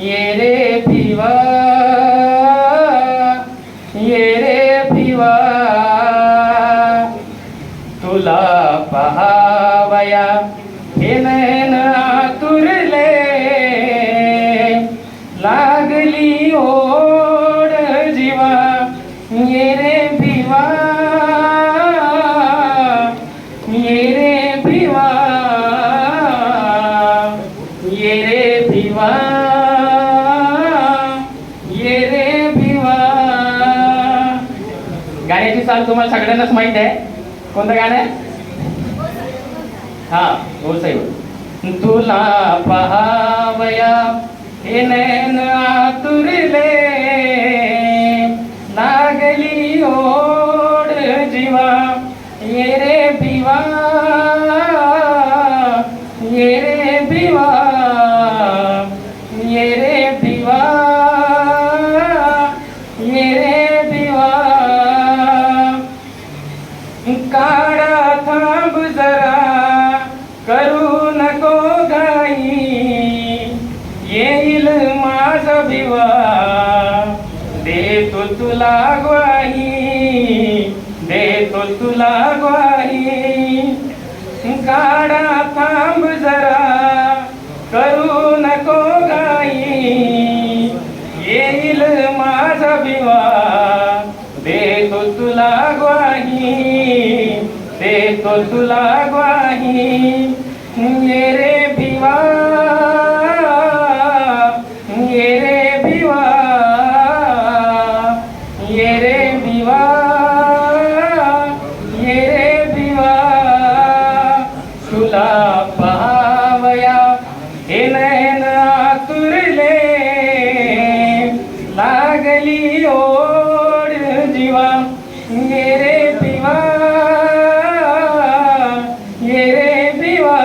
ये रे पिवा ये रे पिवा तुला पहावया हे नयन गाण्याची चाल तुम्हाला सगळ्यांनाच माहीत आहे. कोणतं गाणं आहे? हा गोसाई तुला पहावया हे नैन आतुरले. लागली ओढ जीवा ये रे बिवा ये रे बिवा माझा भिवा देतो तुला ग्वाही. देतो तुला ग्वाही. काढा थांब जरा. करू नको गाई. येईल माझा भिवा देतो तुला ग्वाही. देतो तुला ग्वाही. ये रे भिवा तुला पावया हे नयन आतुरले लागली ओढ जीवा गेरे पिवा गेरे पिवा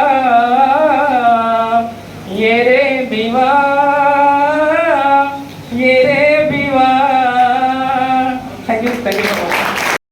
गेरे पिवा